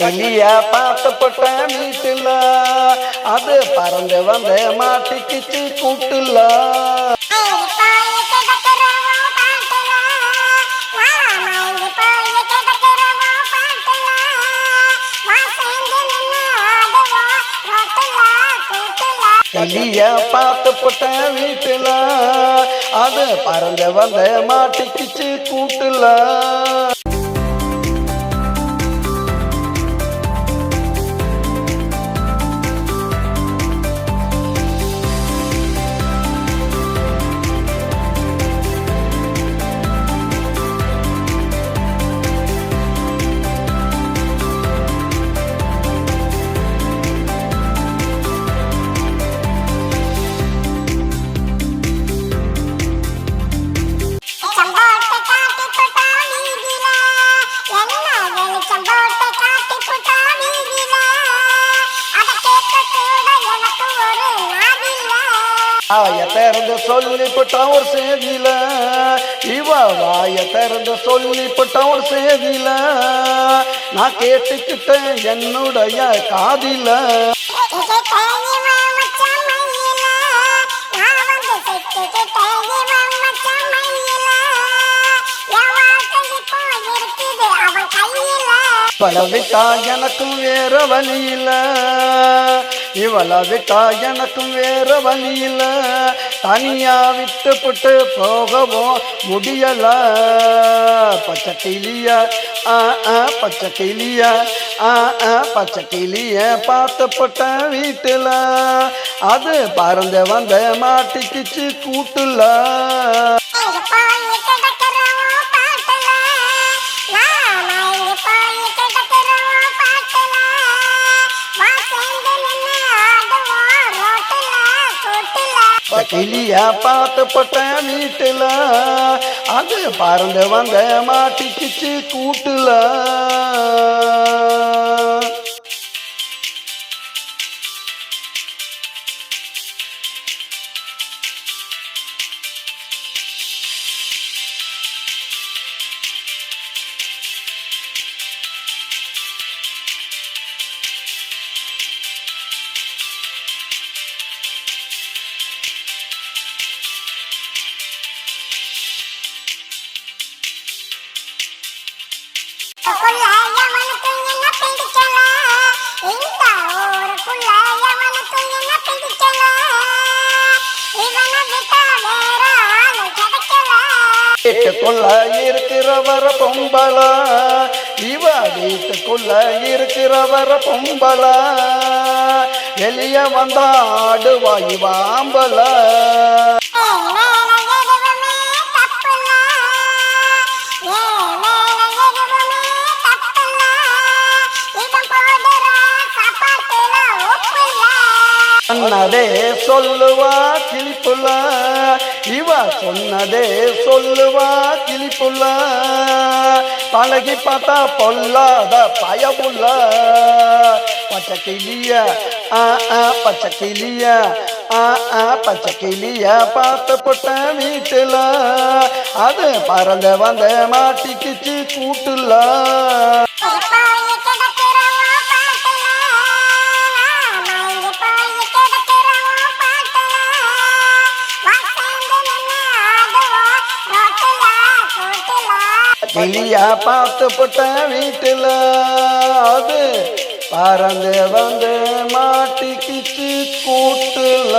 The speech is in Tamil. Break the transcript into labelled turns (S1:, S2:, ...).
S1: எலிய பார்த்துப்பட்ட வீட்டுல? அது பறந்து வந்த மாட்டிக்கிச்சு கூட்டுல? எலிய பார்த்துப்பட்ட வீட்டுல? அது பறந்து வந்த மாட்டிக்கிச்சு கூட்டுல? வாய திறந்து சொல்லிப்பட்டான் ஒரு செய்தியில. இவ வாய திறந்து சொல்லிப்பட்டான் ஒரு செய்தியில. நான் கேட்டுக்கிட்டேன் என்னுடைய காதில. இவளை விட்டா எனக்கும் வேற வழி இல்ல இவளை விட்டா எனக்கும் வேற வழி தனியா விட்டு புட்டு போகவும் முடியல. பச்சை கிளிய ஆ பச்சை கிளிய ஆ பச்சை கிளிய பார்த்து போட்ட வீட்டுல. அது பறந்து வந்த மாட்டிக்கிச்சு கூட்டுல. கிளியா பார்த்து பட்டேன் வீட்டுல அது பறந்து வந்த மாட்டிக்கிச்சு கூட்டுல. வீட்டுக்குள்ள இருக்கிறவர பொம்பலா. இவ வீட்டுக்குள்ள இருக்கிறவர பொம்பலா. வெளிய வந்தா ஆடுவா இவ ஆம்பள. சொல்லுவா கிளிப்புள்ள இவ சொன்னதே சொல்லுவா கிளிப்புள்ள. பழகி பார்த்தா பொல்லாத பயமுள்ள. பச்சை கிளிய ஆ ஆ பச்சை கிளிய ஆ ஆ பச்சை கிளிய பார்த்து போட்ட வீட்டுல. அது பறந்து வந்த மாட்டிக்கிச்சு கூட்டுல. கிளியா பார்த்து போட்ட வீட்டுல. அது பறந்து வந்து மாட்டிக்கிச்சு கூட்டுல.